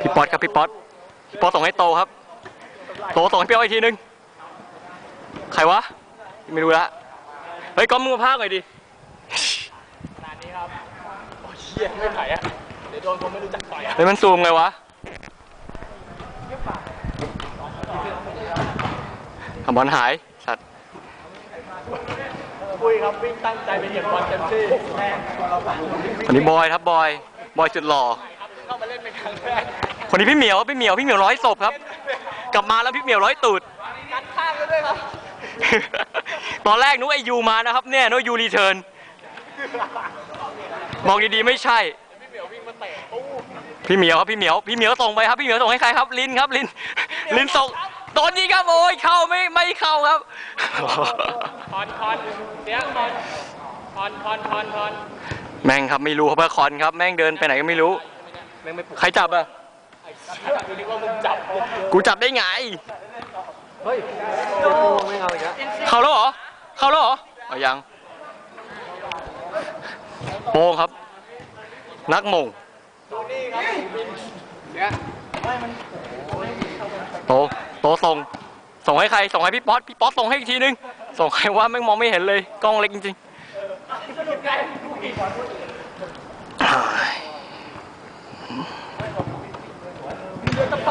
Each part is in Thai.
พี่ป๊อตครับพี่ป๊อตพี่ป๊อตส่งให้โตครับ โตส่งให้พี่อ้อยอีกทีนึง ใครวะ ไม่รู้ละ เฮ้ยก้อมมึงมาพากหน่อยดิขนาดนี้ครับ โอ้ยเชี่ยไม่ไหวอะ เดี๋ยวโดนผมไม่รู้จักต่อยอะ เฮ้ยมันซูมไงวะทำบอลหาย สัตว์คุยครับวิ่งตั้งใจไปเหยียบบอลเต็มที่อันนี้บอยครับบอย บอยสุดหล่อ เข้ามาเล่นเป็นครั้งแรกคนนี้พี่เหมียวพี่เหมียวพี่เหมียวร้อยศพครับ กลับมาแล้วพี่เหมียวร้อยตูดกัดข้างกันด้วยครับ ตอนแรกนึกว่าไอยูมานะครับเนี่ยนึกว่ายูรีเทิร์น มองดีๆไม่ใช่ พี่เหมียววิ่งมาเตะตู้พี่เหมียวครับพี่เหมียวพี่เหมียวส่งไปครับพี่เหมียวส่งให้ใครครับลินครับลินลินส่งโดนยิงครับโอ้ยเข้าไม่ไม่เข้าครับ คอนคอนเสียงคอนคอนคอนคอนคอนแม่งครับไม่รู้ครับว่าคอนครับแม่งเดินไปไหนก็ไม่รู้ แม่งไม่ปลุกใครจับอะดูดิว่ามึงจับกูจับได้ไง เฮ้ยเจ้าปูไม่เอาอีกแล้วเข้าแล้วเหรอ เข้าแล้วเหรอเอายังโป้งครับ นักหมงเนี่ยโตโตส่ง ส่งให้ใคร ส่งให้พี่ป๊อตพี่ป๊อตส่งให้อีกทีนึง ส่งใครว่าแม่งมองไม่เห็นเลย กล้องเล็กจริงๆ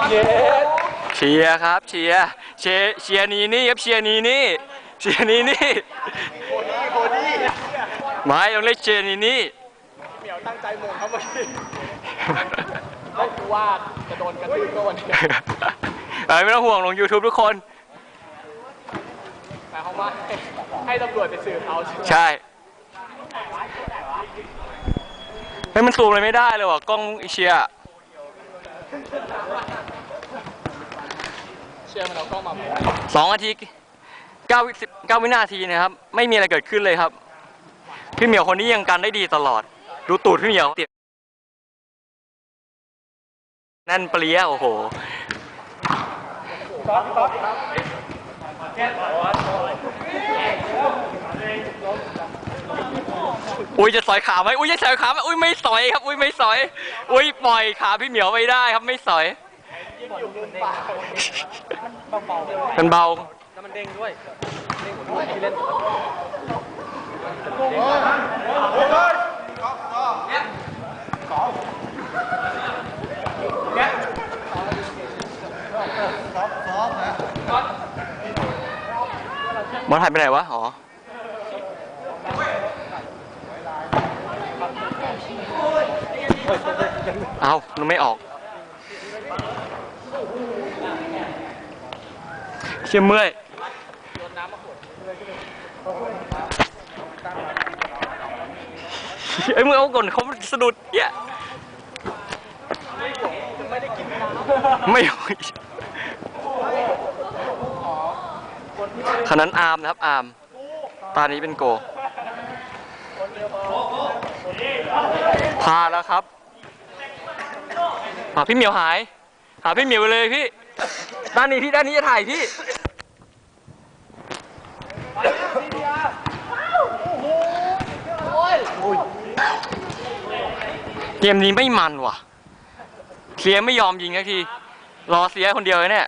เย้เชียร์ครับเชียร์เชียร์เชียร์นีนี่ครับเชียร์นีนี่เชียร์นีนี่โคดี้โคดี้ไม่ต้องเรียกเชียร์นีนี่เหมียวตั้งใจหมงครับเมื่อกี้แล้วกูว่าจะโดนกระทืบก็วันนี้เอ้ยไม่ต้องห่วงลง YouTube ทุกคนหมายความว่าให้ให้ตำรวจไปสืบเอาใช่ไหมใช่เฮ้ยมันซูมอะไรไม่ได้เลยว่ะกล้องเชียร์เชื่อมันเอากล้องมาสองนาทีเก้าสิบเก้าวินาทีนะครับ ไม่มีอะไรเกิดขึ้นเลยครับ พี่เหมียวคนนี้ยังกันได้ดีตลอด ดูตูดพี่เหมียวแน่นเปรี้ยโอ้โห อุ้ยจะสอยขาไหมอุ้ยจะสอยขาไหมอุ้ยไม่สอยครับ อุ้ยไม่สอย อุ้ยปล่อยขาพี่เหมียวไม่ได้ครับไม่สอย มันเบาแล้วมันเด้งด้วยเด้งหมดด้วยที่เล่น บอลหายไปไหนวะ อ๋อ เอามันไม่ออก เชื่อเมื่อยโยนน้ำมาขวดไอ้ยมึงเอาก่อนเขาสะดุดเหี้ยไม่เอาขนาดอาร์มนะครับอาร์มตานี้เป็นโกพาแล้วครับหาพี่เหมียวหาย หาพี่เหมียวเลยพี่ ด้านนี้พี่ด้านนี้จะถ่ายพี่เกมนี้ไม่มันว่ะ เสียไม่ยอมยิงสักที รอเสียคนเดียวเลยเนี่ย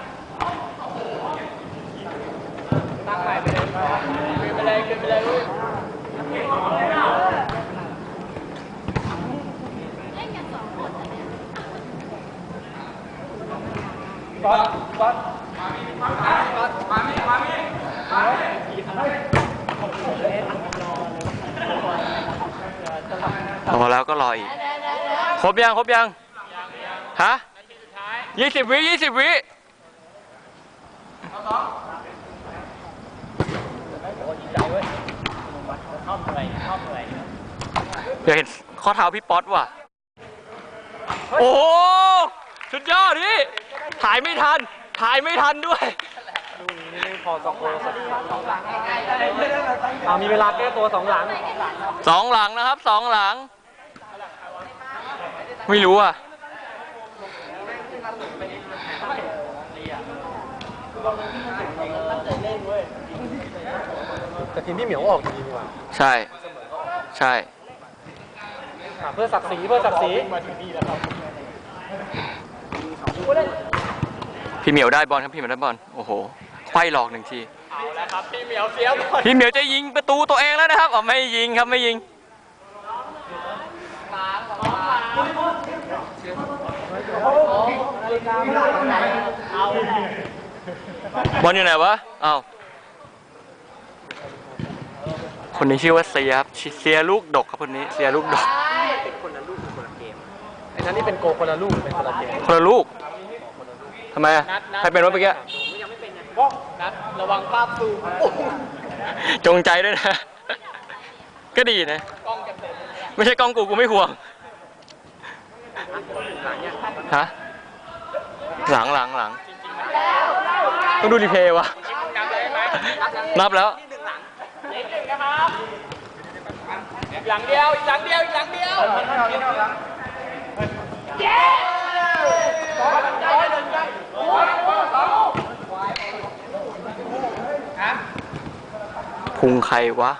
ตั้งใหม่ไปเลยขึ้นไปเลยขึ้นไปเลยพอแล้วก็รออีก ครบยัง ครบยัง ฮะยี่สิบวิยี่สิบวิอ ยากเห็นข้อเท้าพี่ป๊อตว่ะ โอ้โหสุดยอดพี่ถ่ายไม่ทัน ถ่ายไม่ทันด้วยพอสองคนเอามีเวลาแก้ตัวสองหลัง สองหลังนะครับสองหลัง ไม่รู้อะ แต่ทีมพี่เหมียวออกดีดีกว่าใช่ ใช่เพื่อศักดิ์ศรีเพื่อศักดิ์ศรีมาถึงนี่แล้วครับพี่เหมียวได้บอลครับพี่เหมียวได้บอลโอ้โหไขว้หลอกหนึ่งที เอาแล้วครับพี่เหมียวเสียบอลพี่เหมียวจะยิงประตูตัวเองแล้วนะครับอ๋อไม่ยิงครับไม่ยิง บอลอยู่ไหนวะอ้าว คนนี้ชื่อว่าเซียครับเซียลูกดกครับคนนี้เซียลูกดกไอ้นั่นนี่เป็นโกคนละลูกเป็นคนละเกมคนละลูกทำไมอะใครเป็นวะเมื่อกี้ก็นัดระวังภาพซูมจงใจด้วยนะ ก็ดีนะกล้องจะเต็มไม่ใช่กล้องกูกูไม่ห่วงฮะหลังหลังหลังต้องดูรีเพย์วะนับเลย ไหมนับแล้วเล็กหนึ่งนะครับหลังเดียวอีกหลังเดียวอีกหลังเดียวพุงใครวะ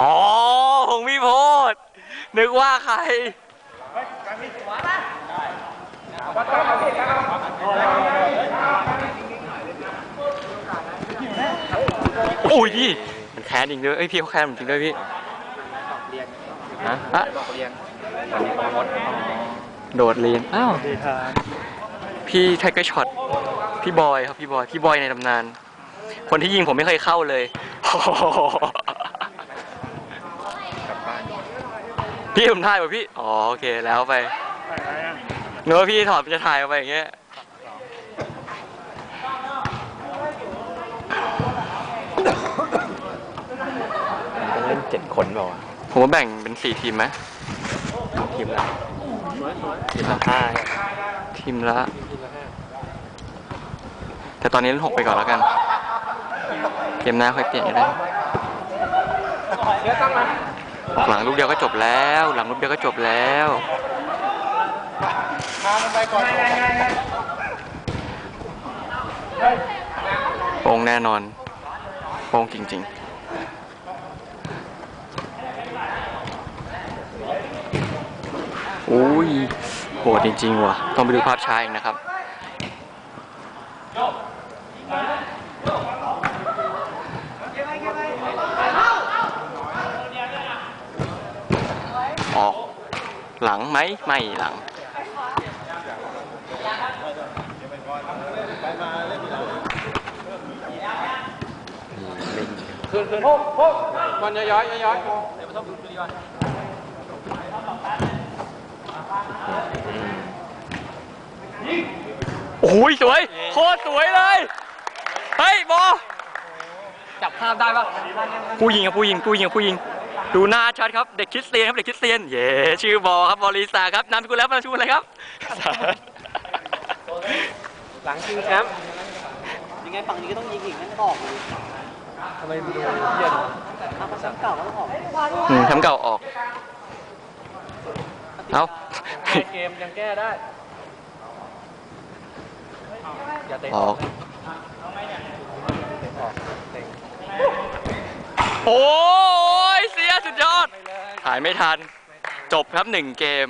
อ๋อพุงพี่โพดนึกว่าใคร โอ้ยมันแค้นจริงด้วยเอ้ยพี่เขาแค้นผมจริงด้วยพี่ฮะอะโดดเรียนอ้าวดีครับพี่ไทเกอร์ช็อตพี่บอยครับพี่บอยพี่บอยในตำนาน คนที่ยิงผมไม่เคยเข้าเลยพี่ผมถ่ายป่ะพี่ อ๋อโอเคแล้วไปนึกว่าพี่ถอดจะถ่ายออกไปอย่างเงี้ย เล่นเจ็ดคนเปล่าวะผมว่าแบ่งเป็นสี่ทีมไหมทีมละทีมละห้าทีมละแต่ตอนนี้เล่นหกไปก่อนแล้วกัน เกมหน้าค่อยเปลี่ยนก็ได้เดี๋ยวตั้งมาหลังลูกเดียวก็จบแล้ว หลังลูกเดียวก็จบแล้วพามันไปก่อนโป้งแน่นอนโป้งจริง ๆ อุ้ยโหดจริงๆว่ะ ต้องไปดูภาพช้าอีกนะครับ ออก หลังไหมไม่หลังคืนคืนพกพกบอลย้อยย้อยย้อย โอ้ยสวย โคตรสวยเลย เฮ้ยบอจับภาพได้ปะผู้ยิงครับผู้ยิงผู้ยิงผู้ยิง ดูหน้าชัดครับ เด็กคริสเตียนครับ เด็กคริสเตียน เย้ชื่อบอครับบอลิสาครับ นามสกุลแล้วนามสกุลอะไรครับ หลังชิงแชมป์ยังไงฝั่งนี้ก็ต้องยิงอีกนั่นออกเลยทำไมดูเยี่ยนถ้าภาษาเก่าก็ต้องออกอืมทำเก่าออกเอา เกมยังแก้ได้อย่าเตะออกโอ้ยเสียสุดยอดถ่ายไม่ทัน จบครับหนึ่งเกม